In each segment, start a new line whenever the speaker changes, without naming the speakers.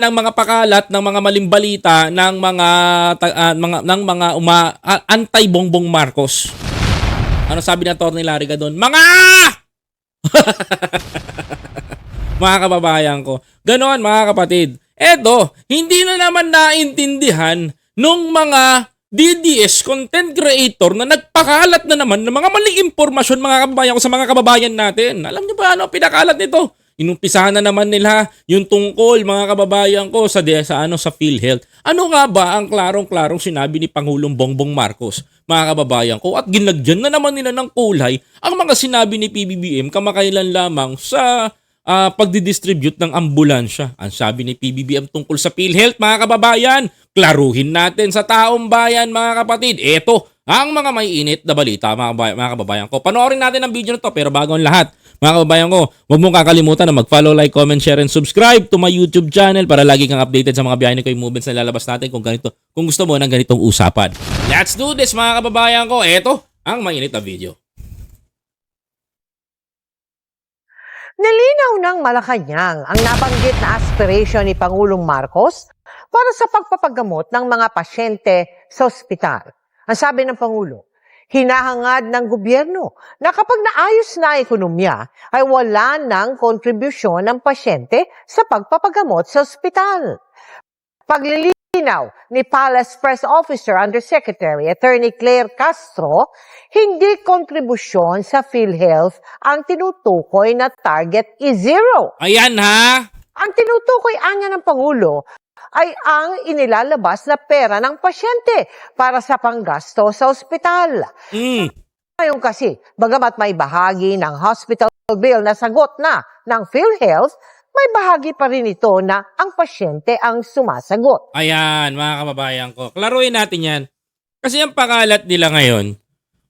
ng mga pakalat ng mga malimbalita ng mga ah, mga ng mga uma, ah, anti-Bongbong Marcos. Ano sabi ng Atty. Larry doon? Mga mga kababayan ko. Ganon mga kapatid. Eto, hindi na naman naintindihan nung mga DDS content creator na nagpakalat na naman ng mga maling impormasyon mga kababayan ko sa mga kababayan natin. Alam niyo ba ano pinakalat nito? Inumpisahan na naman nila yung tungkol mga kababayan ko sa sa ano sa PhilHealth. Ano nga ba ang klarong-klarong sinabi ni Pangulong Bongbong Marcos mga kababayan ko at ginagyan na naman nila ng kulay ang mga sinabi ni PBBM kamakailan lamang sa ah, pagdidistribute ng ambulansya. Ang sabi ni PBBM tungkol sa PhilHealth mga kababayan, klaruhin natin sa taong bayan mga kapatid. Ito ang mga may init na balita mga kababayan ko. Panoorin natin ang video na to pero bago ang lahat, mga kababayan ko, huwag mong kakalimutan na mag-follow, like, comment, share, and subscribe to my YouTube channel para lagi kang updated sa mga behind yung movements na lalabas natin kung ganito, kung gusto mo ng ganitong usapan. Let's do this mga kababayan ko. Ito ang mainit na video.
Nilinaw ng Malacanang ang nabanggit na aspiration ni Pangulong Marcos para sa pagpapagamot ng mga pasyente sa ospital. Ang sabi ng Pangulo, hinahangad ng gobyerno na kapag naayos na ang ekonomiya ay wala ng kontribusyon ng pasyente sa pagpapagamot sa ospital. Paglilinaw ni Palace Press Officer Undersecretary Attorney Claire Castro, hindi kontribusyon sa PhilHealth ang tinutukoy na target is zero.
Ayan ha.
Ang tinutukoy anya ng Pangulo ay ang inilalabas na pera ng pasyente para sa panggasto sa ospital.
Mm.
Ngayon kasi, bagamat may bahagi ng hospital bill na sagot na ng PhilHealth, may bahagi pa rin ito na ang pasyente ang sumasagot.
Ayan, mga kababayan ko. Klaruin natin yan. Kasi ang pakalat nila ngayon,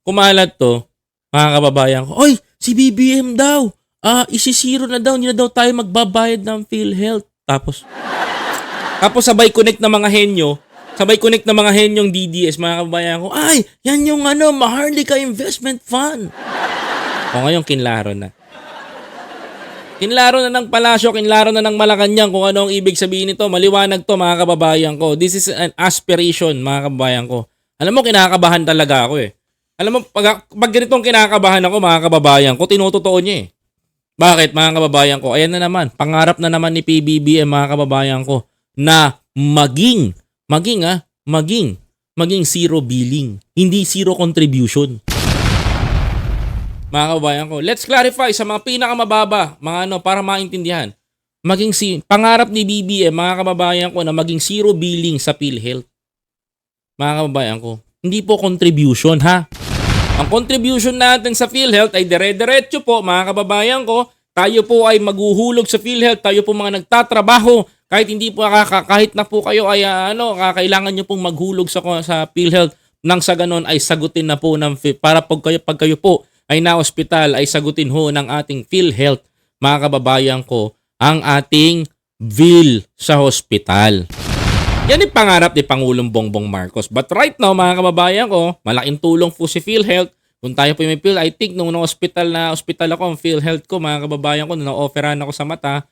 kumalat to, mga kababayan ko, Oy, si BBM daw. Ah, isisiro na daw, hindi na daw tayo magbabayad ng PhilHealth. Tapos, tapos sabay connect na mga henyo, sabay connect na mga henyong DDS, mga kababayan ko, ay, yan yung ano, Maharlika Investment Fund. O ngayon, kinlaro na. Kinlaro na ng palasyo, kinlaro na ng Malacanang kung ano ang ibig sabihin nito. Maliwanag to mga kababayan ko. This is an aspiration mga kababayan ko. Alam mo, kinakabahan talaga ako eh. Alam mo, pag, pag ganitong kinakabahan ako mga kababayan ko, tinutotoo niya eh. Bakit mga kababayan ko? Ayan na naman, pangarap na naman ni PBBM mga kababayan ko na maging, maging ah, maging, maging zero billing. Hindi zero contribution mga kababayan ko. Let's clarify sa mga pinakamababa, mga ano, para maintindihan. Maging si, pangarap ni BBM, mga kababayan ko, na maging zero billing sa PhilHealth. Mga kababayan ko. Hindi po contribution, ha? Ang contribution natin sa PhilHealth ay dire-diretso po, mga kababayan ko. Tayo po ay maguhulog sa PhilHealth. Tayo po mga nagtatrabaho. Kahit hindi po, kaka- kahit na po kayo ay ah, ano, kakailangan nyo pong maghulog sa, sa PhilHealth nang sa ganon ay sagutin na po ng para pag kayo, pag kayo po ay na ospital ay sagutin ho ng ating PhilHealth mga kababayan ko ang ating bill sa hospital. Yan yung pangarap ni Pangulong Bongbong Marcos. But right now mga kababayan ko, malaking tulong po si PhilHealth. Kung tayo po may Phil, I think nung na hospital na hospital ako, ang PhilHealth ko mga kababayan ko, na-offeran ako sa mata,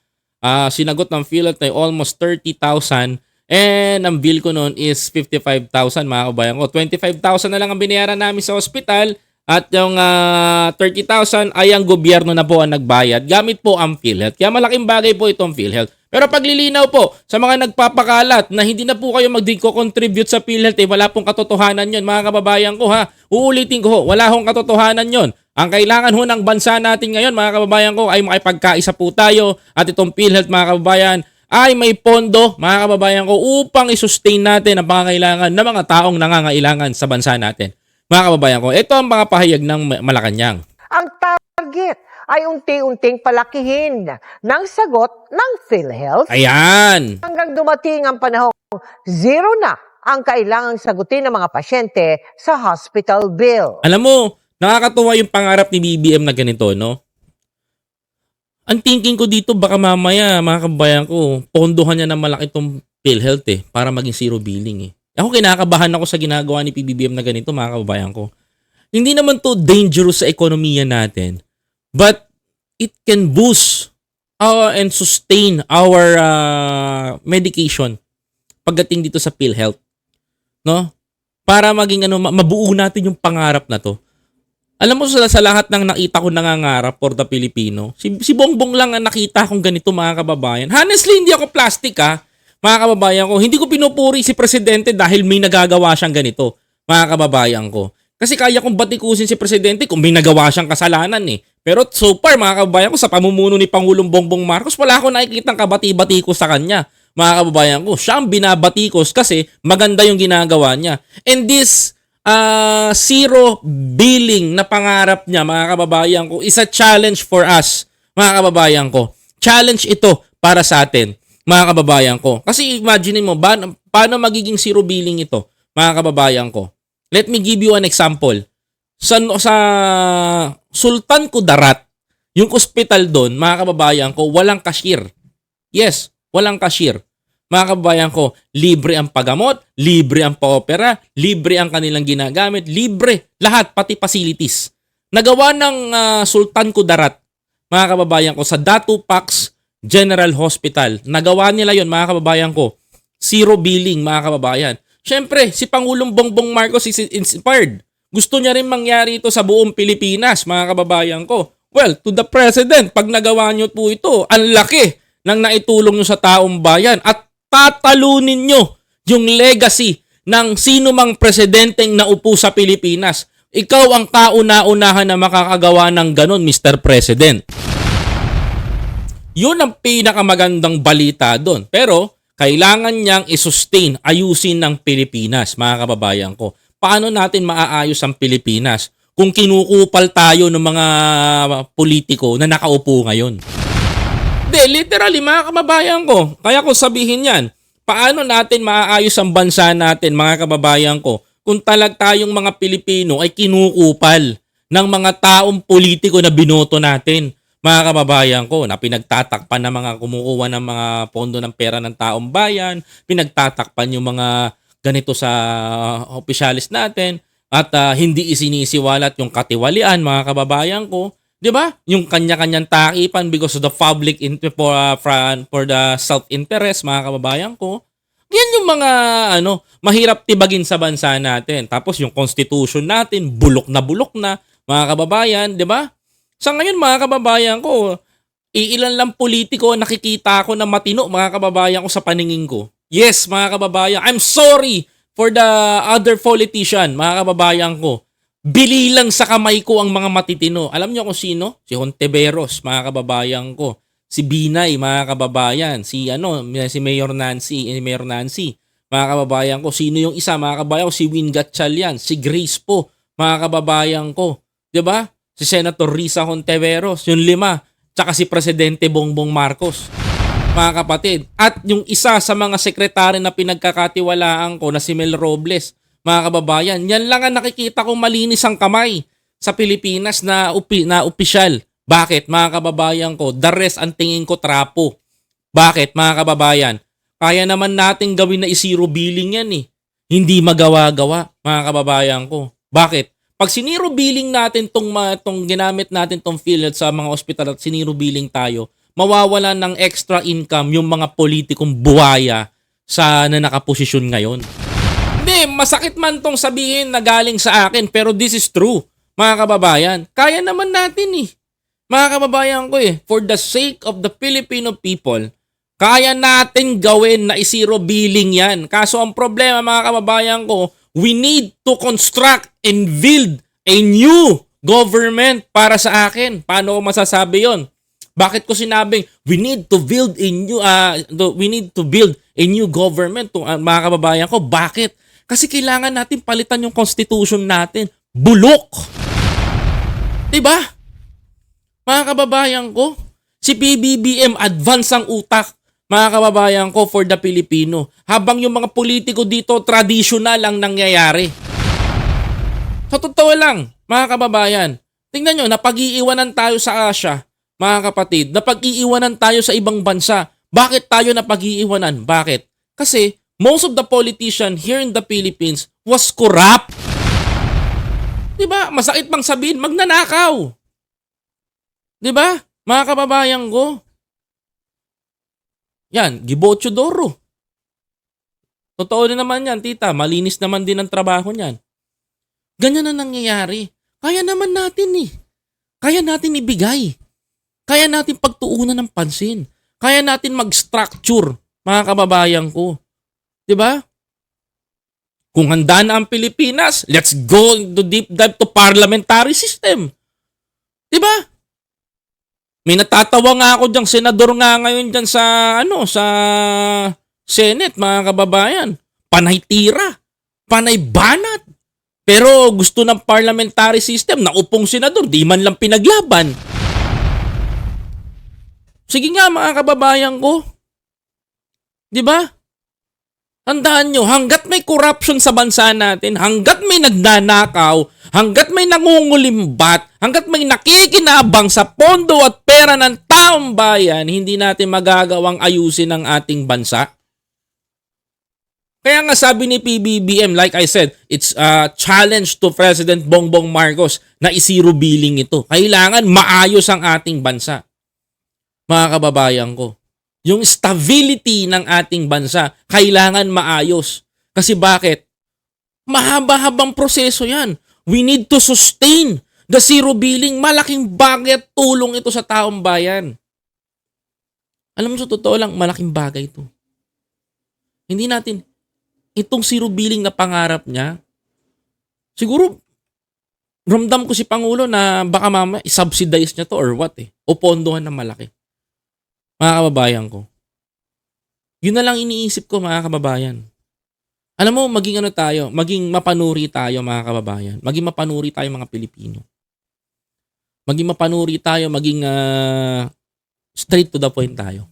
ah, sinagot ng PhilHealth ay almost 30,000 and ang bill ko noon is 55,000 mga kababayan ko. 25,000 na lang ang binayaran namin sa hospital at yung ah, 30,000 ay ang gobyerno na po ang nagbayad gamit po ang PhilHealth. Kaya malaking bagay po itong PhilHealth. Pero paglilinaw po sa mga nagpapakalat na hindi na po kayo mag-contribute sa PhilHealth, eh, wala pong katotohanan yon mga kababayan ko ha. Uulitin ko ho, wala hong katotohanan yon. Ang kailangan ho ng bansa natin ngayon mga kababayan ko ay makipagkaisa po tayo at itong PhilHealth mga kababayan ay may pondo mga kababayan ko upang i-sustain natin ang pangangailangan ng mga taong nangangailangan sa bansa natin. Mga kababayan ko, ito ang mga pahayag ng Malacanang.
Ang target ay unti-unting palakihin ng sagot ng PhilHealth
Ayan!
hanggang dumating ang panahong zero na ang kailangang sagutin ng mga pasyente sa hospital bill.
Alam mo, nakakatuwa yung pangarap ni BBM na ganito, no? Ang thinking ko dito, baka mamaya, mga kabayan ko, pondohan niya na malaki itong PhilHealth eh, para maging zero billing eh. Ako kinakabahan ako sa ginagawa ni PBBM na ganito, mga kababayan ko. Hindi naman to dangerous sa ekonomiya natin, but it can boost uh, and sustain our uh, medication pagdating dito sa PhilHealth. No? Para maging ano, ma- mabuo natin yung pangarap na to. Alam mo sa, sa lahat ng nakita ko nangangarap for the Filipino, si, si Bongbong lang ang nakita kong ganito mga kababayan. Honestly, hindi ako plastic ha. Mga kababayan ko, hindi ko pinupuri si Presidente dahil may nagagawa siyang ganito. Mga kababayan ko. Kasi kaya kong batikusin si Presidente kung may nagawa siyang kasalanan eh. Pero so far, mga kababayan ko, sa pamumuno ni Pangulong Bongbong Marcos, wala akong nakikitang kabati-batiko sa kanya. Mga kababayan ko, siya ang binabatikos kasi maganda yung ginagawa niya. And this ah, zero billing na pangarap niya, mga kababayan ko, is a challenge for us, mga kababayan ko. Challenge ito para sa atin, mga kababayan ko. Kasi imagine mo, ba, paano magiging zero billing ito, mga kababayan ko? Let me give you an example. Sa, sa Sultan Kudarat, yung ospital doon, mga kababayan ko, walang cashier. Yes, walang cashier. Mga kababayan ko, libre ang paggamot, libre ang paopera, libre ang kanilang ginagamit, libre, lahat, pati facilities. Nagawa ng ah, Sultan Kudarat, mga kababayan ko, sa Datu Pax General Hospital. Nagawa nila yon mga kababayan ko. Zero billing, mga kababayan. Siyempre, si Pangulong Bongbong Marcos is inspired. Gusto niya rin mangyari ito sa buong Pilipinas, mga kababayan ko. Well, to the President, pag nagawa niyo po ito, ang laki ng naitulong niyo sa taong bayan at tatalunin niyo yung legacy ng sino mang presidenteng naupo sa Pilipinas. Ikaw ang kauna-unahan na makakagawa ng ganon, Mr. President. Yun ang pinakamagandang balita doon. Pero, kailangan niyang isustain, ayusin ng Pilipinas, mga kababayan ko. Paano natin maaayos ang Pilipinas kung kinukupal tayo ng mga politiko na nakaupo ngayon? Hindi, literally, mga kababayan ko. Kaya ko sabihin yan, paano natin maaayos ang bansa natin, mga kababayan ko, kung talag tayong mga Pilipino ay kinukupal ng mga taong politiko na binoto natin, mga kababayan ko, na pinagtatakpan ng mga kumukuha ng mga pondo ng pera ng taong bayan, pinagtatakpan yung mga ganito sa opisyalis natin, at ah, hindi isinisiwalat yung katiwalian, mga kababayan ko, 'di ba? Yung kanya-kanyang takipan because of the public in, for uh, for, the self-interest, mga kababayan ko. Yan yung mga ano, mahirap tibagin sa bansa natin. Tapos yung constitution natin, bulok na bulok na, mga kababayan, 'di ba? Sa ngayon, mga kababayan ko, iilan lang politiko nakikita ko na matino, mga kababayan ko sa paningin ko. Yes, mga kababayan, I'm sorry for the other politician, mga kababayan ko. Bili lang sa kamay ko ang mga matitino. Alam niyo kung sino? Si Honteveros, mga kababayan ko. Si Binay, mga kababayan. Si ano, si Mayor Nancy, eh, Mayor Nancy. Mga kababayan ko, sino yung isa, mga kababayan ko? Si Win Gatchalian, si Grace po, mga kababayan ko. 'Di ba? Si Senator Risa Honteveros, yung lima. Tsaka si Presidente Bongbong Marcos mga kapatid. At yung isa sa mga sekretary na pinagkakatiwalaan ko na si Mel Robles, mga kababayan, yan lang ang nakikita kong malinis ang kamay sa Pilipinas na, upi, na opisyal. Bakit, mga kababayan ko? The rest ang tingin ko trapo. Bakit, mga kababayan? Kaya naman natin gawin na isiro billing yan eh. Hindi magawa-gawa, mga kababayan ko. Bakit? Pag siniro billing natin tong, tong ginamit natin tong PhilHealth sa mga ospital at siniro billing tayo, mawawala ng extra income yung mga politikong buwaya sa na nakaposisyon ngayon. Masakit man tong sabihin na galing sa akin pero this is true, mga kababayan. Kaya naman natin eh. Mga kababayan ko eh, for the sake of the Filipino people, kaya natin gawin na isiro billing yan. Kaso ang problema mga kababayan ko, we need to construct and build a new government para sa akin. Paano ko masasabi yon? Bakit ko sinabing we need to build a new uh, we need to build a new government to, uh, mga kababayan ko. Bakit? Kasi kailangan natin palitan yung constitution natin. Bulok. 'Di ba? Mga kababayan ko, si PBBM advance ang utak mga kababayan ko for the Filipino. Habang yung mga politiko dito traditional ang nangyayari. Sa totoo lang, mga kababayan, tingnan nyo, napag-iiwanan tayo sa Asia mga kapatid, na pag-iiwanan tayo sa ibang bansa. Bakit tayo na pag-iiwanan? Bakit? Kasi most of the politician here in the Philippines was corrupt. 'Di ba? Masakit bang sabihin, magnanakaw. 'Di ba? Mga kababayan ko. Yan, Gibocho Doro. Totoo din naman yan, tita. Malinis naman din ang trabaho niyan. Ganyan na nangyayari. Kaya naman natin eh. Kaya natin ibigay. Kaya natin pagtuunan ng pansin. Kaya natin mag-structure, mga kababayan ko. 'Di ba? Kung handa na ang Pilipinas, let's go into deep dive to parliamentary system. 'Di ba? May natatawa nga ako diyang senador nga ngayon diyan sa ano sa Senate, mga kababayan. Panay tira, panay banat. Pero gusto ng parliamentary system na upong senador, di man lang pinaglaban. Sige nga mga kababayan ko. 'Di ba? Tandaan nyo, hanggat may corruption sa bansa natin, hanggat may nagnanakaw, hanggat may nangungulimbat, hanggat may nakikinabang sa pondo at pera ng taong bayan, hindi natin magagawang ayusin ang ating bansa. Kaya nga sabi ni PBBM, like I said, it's a challenge to President Bongbong Marcos na isiro billing ito. Kailangan maayos ang ating bansa. Mga kababayan ko. Yung stability ng ating bansa, kailangan maayos. Kasi bakit? Mahaba-habang proseso yan. We need to sustain the zero billing. Malaking bagay at tulong ito sa taong bayan. Alam mo sa totoo lang, malaking bagay ito. Hindi natin, itong zero billing na pangarap niya, siguro, ramdam ko si Pangulo na baka mama, isubsidize niya to or what eh. O pondohan ng malaki. Mga kababayan ko. Yun na lang iniisip ko mga kababayan. Alam mo, maging ano tayo, maging mapanuri tayo mga kababayan. Maging mapanuri tayo mga Pilipino. Maging mapanuri tayo, maging ah, straight to the point tayo.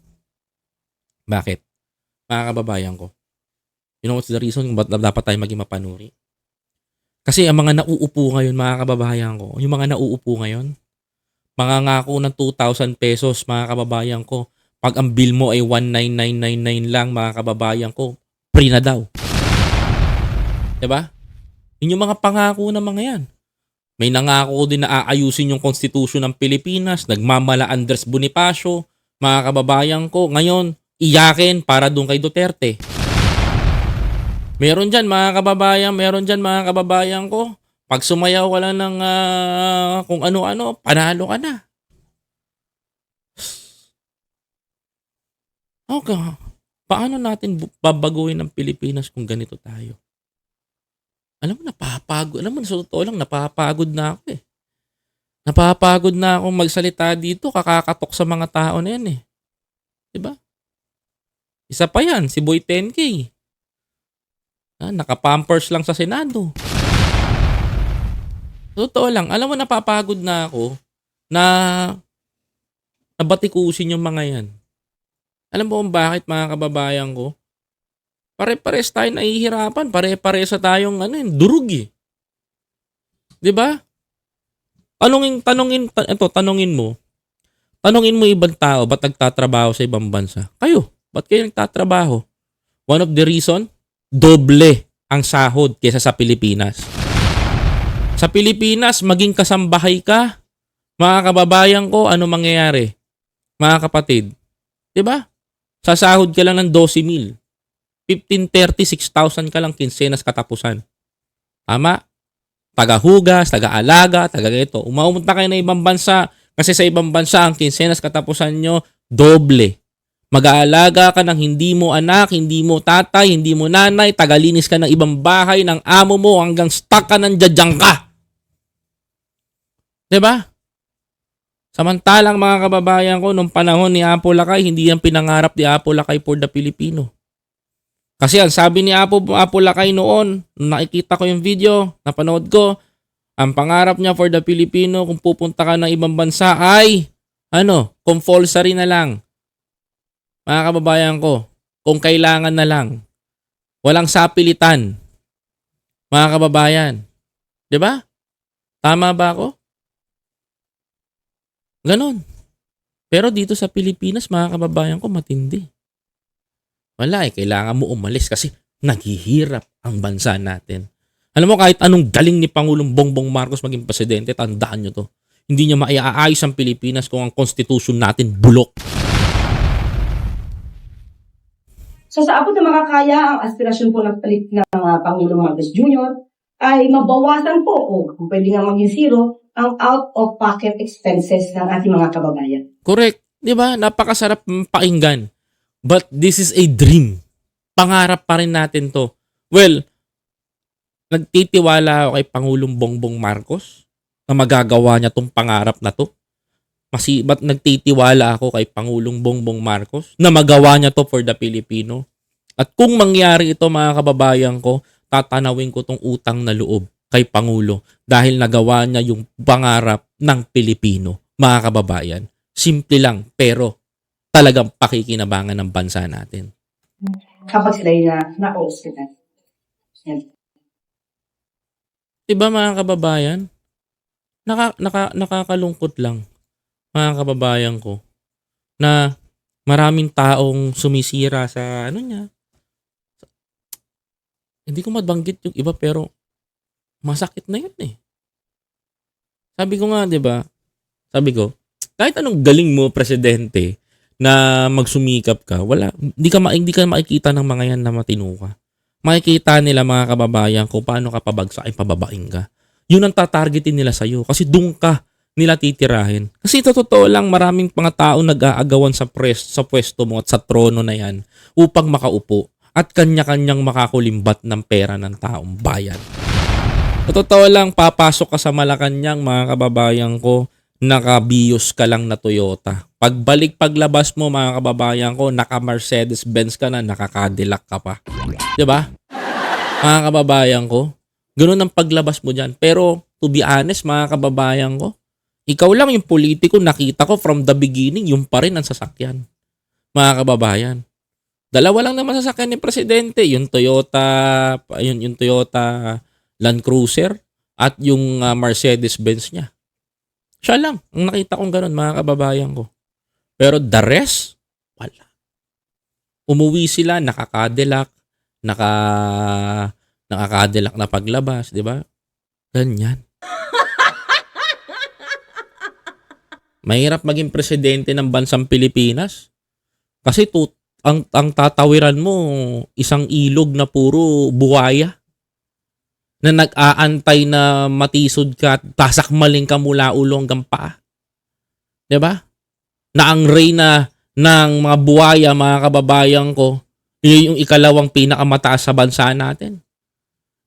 Bakit? Mga kababayan ko. You know what's the reason ba't dapat tayo maging mapanuri? Kasi ang mga nauupo ngayon, mga kababayan ko, yung mga nauupo ngayon, mga ngako ng 2,000 pesos, mga kababayan ko, pag ang bill mo ay 19999 lang, mga kababayan ko, free na daw. 'Di ba? Yun yung mga pangako ng mga yan. May nangako din na aayusin yung konstitusyon ng Pilipinas, nagmamala Andres Bonifacio, mga kababayan ko, ngayon, iyakin para doon kay Duterte. Meron dyan mga kababayan, meron dyan mga kababayan ko, pag sumayaw ka lang ng ah, kung ano-ano, panalo ka na. Okay. Paano natin babaguhin ang Pilipinas kung ganito tayo? Alam mo, napapagod. Alam mo, sa totoo lang, napapagod na ako eh. Napapagod na ako magsalita dito, kakakatok sa mga tao na yan eh. Diba? Isa pa yan, si Boy 10K. Ah, nakapampers lang sa Senado. Totoo lang, alam mo, napapagod na ako na nabatikusin yung mga yan. Alam mo kung bakit mga kababayan ko? Pare-pares tayo nahihirapan. Pare-pares sa tayong ano, yun, durug eh. 'Di ba? Tanungin, tanungin, ta- ito, tanungin mo. Tanungin mo ibang tao, ba't nagtatrabaho sa ibang bansa? Kayo, ba't kayo nagtatrabaho? One of the reason, doble ang sahod kesa sa Pilipinas. Sa Pilipinas, maging kasambahay ka, mga kababayan ko, ano mangyayari? Mga kapatid, 'di ba? Sasahod ka lang ng 12 mil. 15, 30, 6,000 ka lang kinsenas katapusan. Tama? Taga-hugas, taga-alaga, taga-ito. Umamunta kayo na ibang bansa kasi sa ibang bansa ang kinsenas katapusan nyo doble. Mag-aalaga ka ng hindi mo anak, hindi mo tatay, hindi mo nanay, tagalinis ka ng ibang bahay ng amo mo hanggang stuck ka ng jadyang ka. 'Di ba? Samantalang mga kababayan ko, nung panahon ni Apo Lakay, hindi yan pinangarap ni Apo Lakay for the Filipino. Kasi ang sabi ni Apo, Apo Lakay noon, nung nakikita ko yung video, napanood ko, ang pangarap niya for the Filipino kung pupunta ka ng ibang bansa ay, ano, compulsory na lang. Mga kababayan ko, kung kailangan na lang. Walang sapilitan. Mga kababayan. ba? Tama ba ako? Ganon. Pero dito sa Pilipinas, mga kababayan ko, matindi. Wala eh, kailangan mo umalis kasi naghihirap ang bansa natin. Alam mo, kahit anong galing ni Pangulong Bongbong Marcos maging presidente, tandaan nyo to. Hindi niya maiaayos ang Pilipinas kung ang konstitusyon natin bulok.
So sa abot na makakaya, ang aspirasyon po ng palit ng uh, Pangulong Marcos Jr. ay mabawasan po, o pwede nga maging zero, ang out-of-pocket expenses ng ating mga kababayan.
Correct. 'Di ba? Napakasarap pakinggan. But this is a dream. Pangarap pa rin natin 'to. Well, nagtitiwala ako kay Pangulong Bongbong Marcos na magagawa niya tong pangarap na 'to. Masi ba't nagtitiwala ako kay Pangulong Bongbong Marcos na magawa niya to for the Filipino? At kung mangyari ito mga kababayan ko, tatanawin ko tong utang na loob kay Pangulo dahil nagawa niya yung pangarap ng Pilipino, mga kababayan. Simple lang, pero talagang pakikinabangan ng bansa natin.
Kapag sila na, na-hospital.
Diba mga kababayan? Naka, naka, nakakalungkot lang, mga kababayan ko, na maraming taong sumisira sa ano niya. Hindi ko mabanggit yung iba pero masakit na yun eh. Sabi ko nga, 'di ba? Sabi ko, kahit anong galing mo presidente na magsumikap ka, wala hindi ka hindi ka makikita ng mga yan na matino ka. Makikita nila mga kababayan kung paano ka pabagsak ay pababain ka. Yun ang tatargetin nila sa iyo kasi doon ka nila titirahin. Kasi sa totoo lang maraming mga tao nag-aagawan sa pres sa pwesto mo at sa trono na yan upang makaupo at kanya-kanyang makakulimbat ng pera ng taong bayan. Totoo lang, papasok ka sa Malacanang, mga kababayan ko, nakabiyos ka lang na Toyota. Pagbalik paglabas mo, mga kababayan ko, naka Mercedes-Benz ka na, naka Cadillac ka pa. 'Di ba? Mga kababayan ko, ganun ang paglabas mo diyan. Pero, to be honest, mga kababayan ko, ikaw lang yung politiko, nakita ko from the beginning, yung pa rin ang sasakyan. Mga kababayan. Dalawa lang naman sasakyan ni Presidente, yung Toyota, yun, yung Toyota Land Cruiser at yung uh, Mercedes-Benz niya. Siya lang. Ang nakita kong ganun, mga kababayan ko. Pero the rest, wala. Umuwi sila, nakakadilak, naka, nakakadilak na paglabas, di ba? Ganyan. Mahirap maging presidente ng bansang Pilipinas. Kasi tut ang, ang tatawiran mo, isang ilog na puro buhaya na nag-aantay na matisod ka at tasakmaling ka mula ulo hanggang paa. 'Di ba? Na ang reyna ng mga buhaya, mga kababayan ko, yun yung ikalawang pinakamataas sa bansa natin.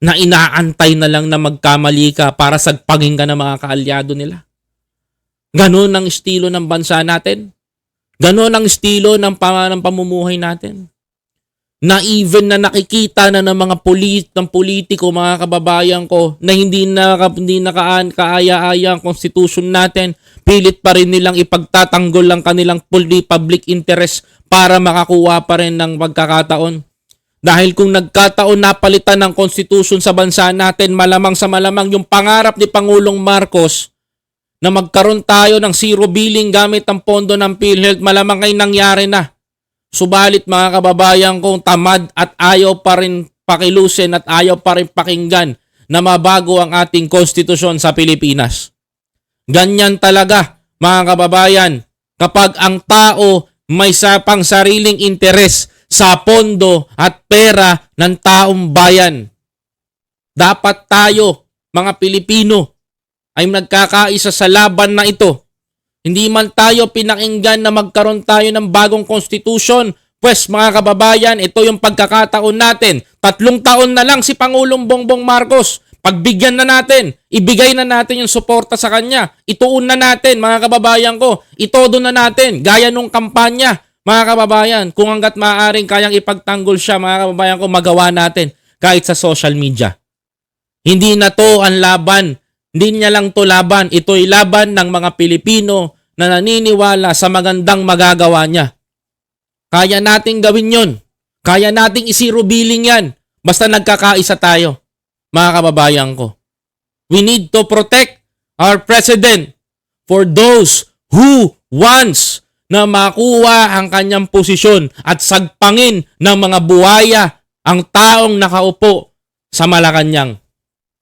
Na inaantay na lang na magkamali ka para sagpagin ka ng mga kaalyado nila. Ganon ang estilo ng bansa natin. Ganon ang estilo ng, ng pamumuhay natin na even na nakikita na ng mga polit ng politiko mga kababayan ko na hindi na hindi nakaan kaaya-aya ang constitution natin pilit pa rin nilang ipagtatanggol lang kanilang public interest para makakuha pa rin ng pagkakataon dahil kung nagkataon napalitan ng constitution sa bansa natin malamang sa malamang yung pangarap ni Pangulong Marcos na magkaroon tayo ng zero billing gamit ang pondo ng PhilHealth malamang ay nangyari na Subalit mga kababayan kong tamad at ayaw pa rin pakilusin at ayaw pa rin pakinggan na mabago ang ating konstitusyon sa Pilipinas. Ganyan talaga mga kababayan kapag ang tao may sapang sariling interes sa pondo at pera ng taong bayan. Dapat tayo, mga Pilipino, ay nagkakaisa sa laban na ito hindi man tayo pinakinggan na magkaroon tayo ng bagong konstitusyon. Pues mga kababayan, ito yung pagkakataon natin. Tatlong taon na lang si Pangulong Bongbong Marcos. Pagbigyan na natin, ibigay na natin yung suporta sa kanya. Ituon na natin, mga kababayan ko. Itodo na natin, gaya nung kampanya. Mga kababayan, kung hanggat maaaring kayang ipagtanggol siya, mga kababayan ko, magawa natin kahit sa social media. Hindi na to ang laban hindi niya lang to laban, ito'y laban ng mga Pilipino na naniniwala sa magandang magagawa niya. Kaya nating gawin yon. Kaya nating isiro billing yan. Basta nagkakaisa tayo, mga kababayan ko. We need to protect our president for those who wants na makuha ang kanyang posisyon at sagpangin ng mga buhaya ang taong nakaupo sa Malacanang.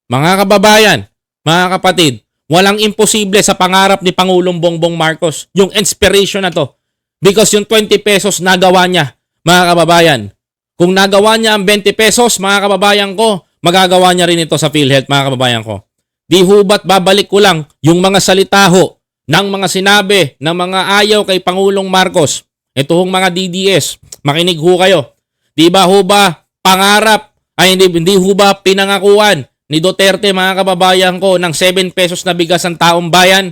Mga kababayan, mga kapatid, walang imposible sa pangarap ni Pangulong Bongbong Marcos yung inspiration na to. Because yung 20 pesos nagawa niya, mga kababayan, Kung nagawa niya ang 20 pesos, mga kababayan ko, magagawa niya rin ito sa PhilHealth, mga kababayan ko. Di hubat babalik ko lang yung mga salita ho ng mga sinabi ng mga ayaw kay Pangulong Marcos. Ito hong mga DDS, makinig ho kayo. Di ba ho ba pangarap, ay hindi, hindi ho ba pinangakuan ni Duterte mga kababayan ko ng 7 pesos na bigas ang taong bayan?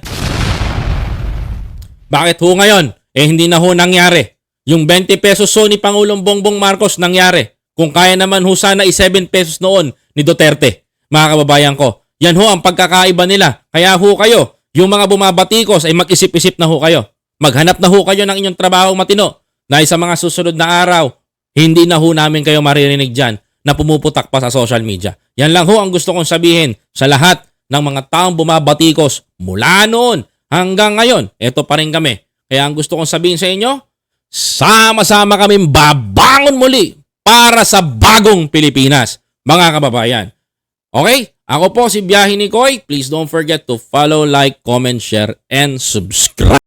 Bakit ho ngayon? Eh hindi na ho nangyari. Yung 20 pesos ho ni Pangulong Bongbong Marcos nangyari. Kung kaya naman ho sana i-7 pesos noon ni Duterte, mga kababayan ko. Yan ho ang pagkakaiba nila. Kaya ho kayo, yung mga bumabatikos ay mag-isip-isip na ho kayo. Maghanap na ho kayo ng inyong trabaho matino. Dahil sa mga susunod na araw, hindi na ho namin kayo maririnig dyan na pumuputak pa sa social media. Yan lang ho ang gusto kong sabihin sa lahat ng mga taong bumabatikos mula noon hanggang ngayon. Ito pa rin kami. Kaya ang gusto kong sabihin sa inyo, sama-sama kami babangon muli para sa bagong Pilipinas, mga kababayan. Okay? Ako po si Biyahe ni Koy. Please don't forget to follow, like, comment, share, and subscribe.